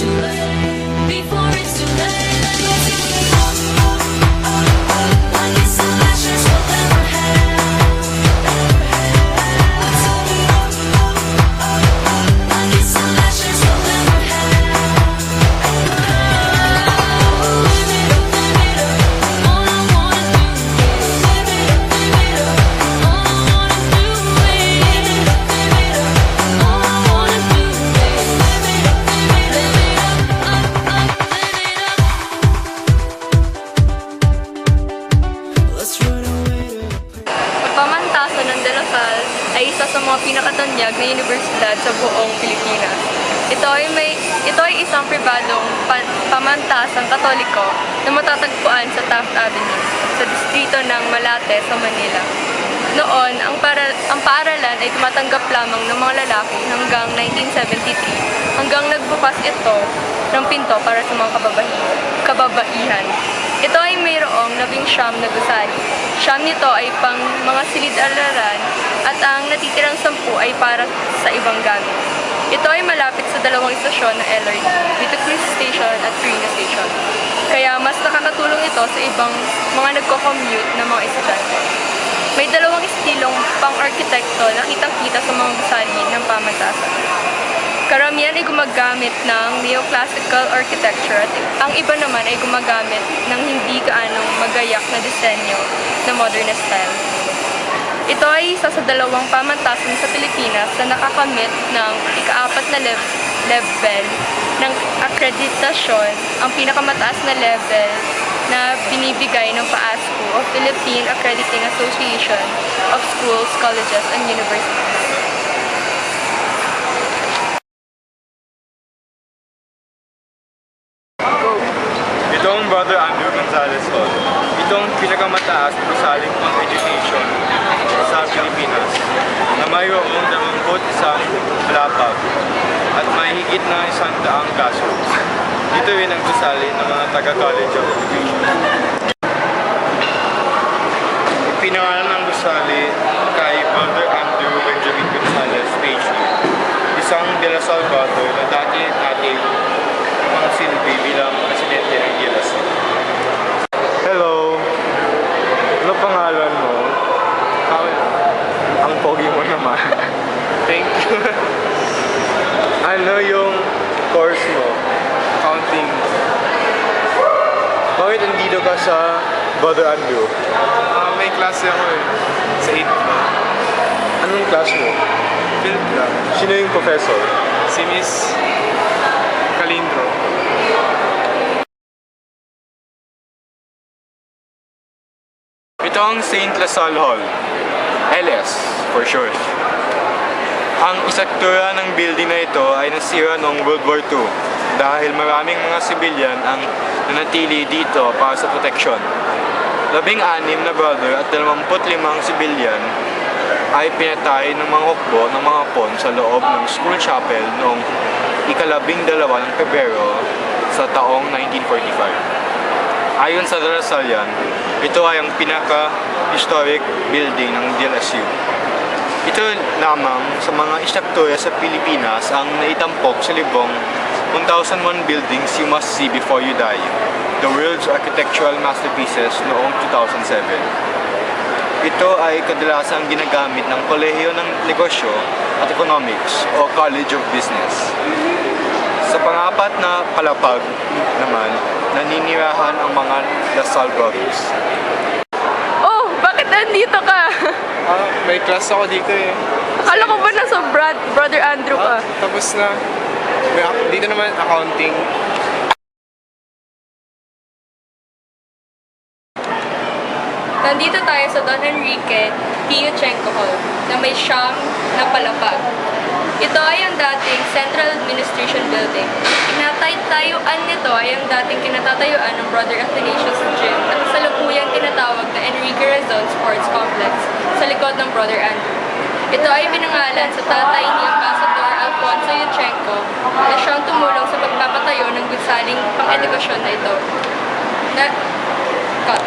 to life. Mga pinakatanyag na universidad sa buong Pilipinas. Ito ay may ito ay isang pribadong pa, pamantasang katoliko na matatagpuan sa Taft Avenue sa distrito ng Malate sa Manila. Noon, ang, para, ang paaralan ay tumatanggap lamang ng mga lalaki hanggang 1973 hanggang nagbukas ito ng pinto para sa mga kababahi, kababaihan. Ito ay mayroong labing siyam na gusali. Siyam nito ay pang mga silid-araran at ang natitirang sampu ay para sa ibang gamit. Ito ay malapit sa dalawang istasyon ng LRT, Vito Cruz Station at Trina Station. Kaya mas nakakatulong ito sa ibang mga nagko-commute na mga estudyante. May dalawang estilong pang-arkitekto na kitang-kita sa mga gusali ng pamantasan. Karamihan ay gumagamit ng neoclassical architecture at ang iba naman ay gumagamit ng hindi gaanong magayak na disenyo na modernist style. Ito ay isa sa dalawang pamantasan sa Pilipinas na nakakamit ng ikaapat na lev- level ng akreditasyon, ang pinakamataas na level na binibigay ng PASCO o Philippine Accrediting Association of Schools, Colleges, and Universities. Ito ang Brother Andrew Gonzalez Hall. Ito ang pinakamataas na gusaling pang education sa Pilipinas na mayroong 21 palapag at may higit na isang daang classrooms. Dito rin ang gusali ng mga taga-College of Education. Pinangalan ng gusali kay Brother Andrew Benjamin Gonzalez PhD, isang De La Salvador na dati ating mga silbi bilang presidente ng DLS. Hello! Ano pangalan mo? Ang pogi mo naman. Thank you. ano yung course mo? Accounting. Bakit nandito ka sa Brother Andrew? Ah, may klase ako eh. Sa 8 Anong class mo? Philip lang. Sino yung professor? Si Miss Calindro. Ito ang St. Lasal Hall. LS, for sure. Ang istruktura ng building na ito ay nasira noong World War II dahil maraming mga sibilyan ang nanatili dito para sa proteksyon. Labing-anim na brother at 25 sibilyan ay pinatay ng mga hukbo ng mga pon sa loob ng school chapel noong ikalabing dalawa ng Pebrero sa taong 1945. Ayon sa Darasalyan, ito ay ang pinaka-historic building ng DLSU. Ito lamang sa mga istruktura sa Pilipinas ang naitampok sa libong 1001 Buildings You Must See Before You Die, the world's architectural masterpieces noong 2007. Ito ay kadalasang ginagamit ng Kolehiyo ng Negosyo at Economics o College of Business. Sa pangapat na palapag naman, naninirahan ang mga Lasal Brothers. Nandito ka? Ah, may class ako dito eh. Akala ko ba nasa Brad, Brother Andrew ka? Ah, tapos na. May, ac- dito naman accounting. Nandito tayo sa Don Enrique Tiuchenko Hall na may siyam na palapag. Ito ay ang dating Central Administration Building. Tinatayuan nito ay ang dating kinatatayuan ng Brother Athanasius Gym na kasalukuyang tinatawag na Enrique Rizal Sports Complex sa likod ng Brother Andrew. Ito ay pinangalan sa tatay ni Ambassador Alfonso Yuchenko na siyang tumulong sa pagpapatayo ng gusaling pang-edukasyon na ito. Na, cut.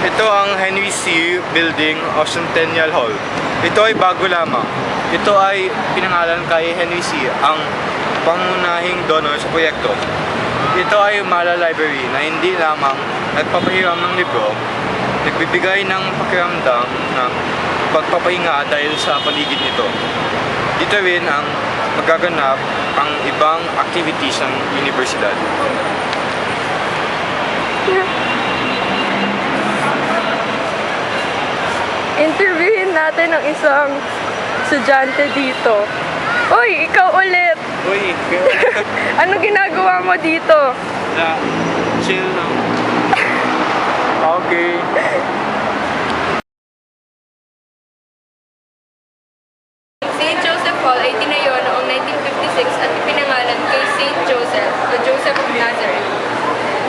Ito ang Henry C. Building o Centennial Hall. Ito ay bago lamang. Ito ay pinangalan kay Henry C. ang pangunahing donor sa proyekto. Ito ay Mala Library na hindi lamang nagpapahiram ng libro, nagbibigay ng pakiramdam ng pagpapahinga dahil sa paligid nito. Dito rin ang magaganap ang ibang activities ng universidad. Interviewin natin ang isang estudyante dito. Uy, ikaw ulit! Uy, Ano ginagawa mo dito? na chill lang. Okay. St. Joseph Hall ay tinayo noong 1956 at ipinangalan kay St. Joseph o Joseph of Nazareth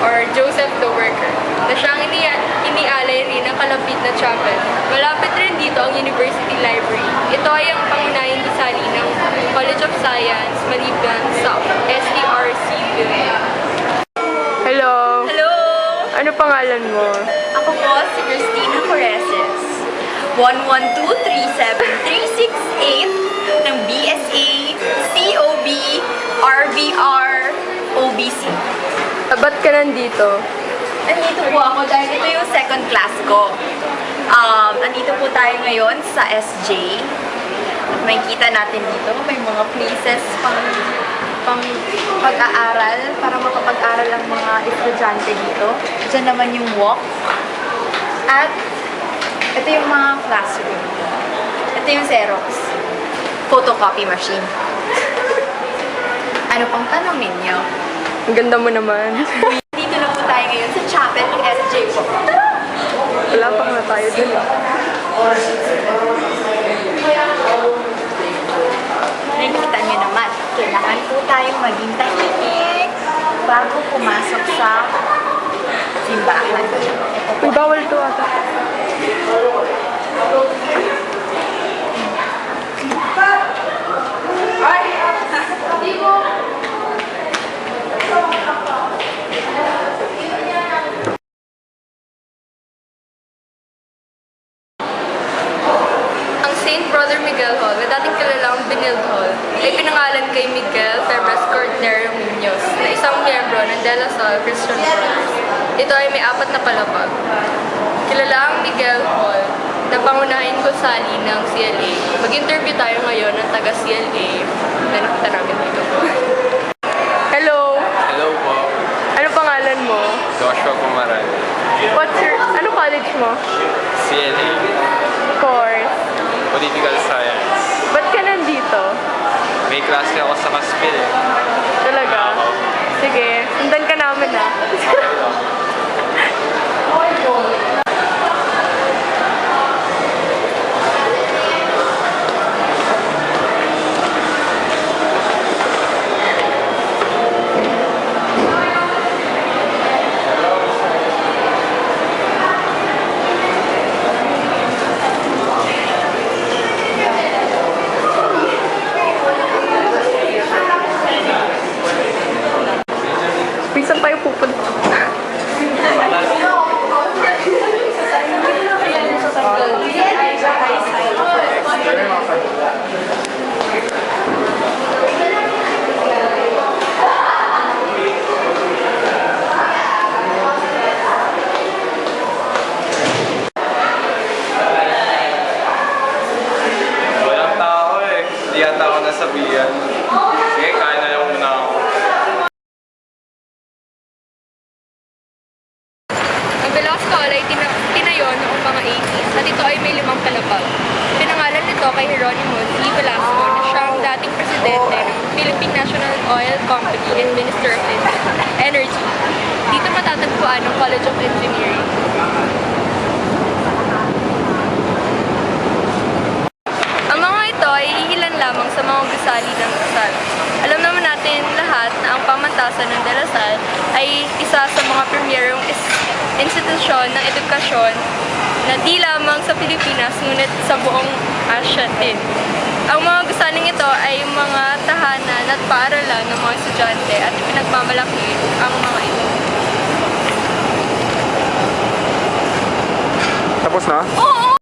or Joseph the Worker na siyang inia inialay rin ang kalapit na chapel. Malapit rin dito ang University Library. Ito ay ang pangunahing gusali ng College of Science maliban sa SERC building. Hello! Hello! Ano pangalan mo? Ako po si Christina Coreses. 1123738 ng BSA, COB, RVR, OBC. Ah, ba't ka nandito? Nandito po ako dahil ito yung second class ko. Um, nandito po tayo ngayon sa SJ. At makikita natin dito, may mga places pang pang pag-aaral para makapag-aral ang mga estudyante dito. Diyan naman yung walk. At ito yung mga classroom. Ito yung Xerox. Photocopy machine. Ano pang tanong ninyo? Ang ganda mo naman. Dito na po tayo ngayon sa chapel ng SJ po. Wala pa nga tayo dun. eh. Nakikita niyo naman, kailangan po tayong maging tahimik bago pumasok sa simbahan. Uy, bawal to ata. Ang St. Brother Miguel Hall, na dating kilalang Benilde Hall, ay pinangalan kay Miguel Febres Cordero Munoz na isang miyembro ng De La Salle Christian Brothers. Ito ay may apat na palapag. Kilala ang Miguel Hall na pangunahing gusali ng CLA. Mag-interview tayo ngayon ng taga-CLA na nakita namin dito po. Hello! Hello po. Ano pangalan mo? Joshua Kumaran. What's your... Ano college mo? CNA. Course. Political Science. Ba't ka nandito? May klase ako sa Caspil eh. Talaga? Sige, sundan ka namin ah. Uy, saan tayo pupunta? Walang tao eh. Hindi yata ako nasabihan. Sige, kain na lang muna ako. Ang Velasco Hall ay tina- tinayo noong mga 80s at ito ay may limang palapag. Pinangalan nito kay Jeronimo C. Velasco na siya ang dating presidente ng Philippine National Oil Company and Minister of Energy. Dito matatagpuan ang College of Engineering. Ang mga ito ay iilan lamang gusali ng Lasal. Alam naman natin lahat na ang pamantasan ng Salle ay isa sa mga premierong institusyon ng edukasyon na di lamang sa Pilipinas ngunit sa buong Asia din. Ang mga gusaling ito ay mga tahanan at paaralan ng mga estudyante at pinagmamalaki ang mga ito. Tapos na? Oo!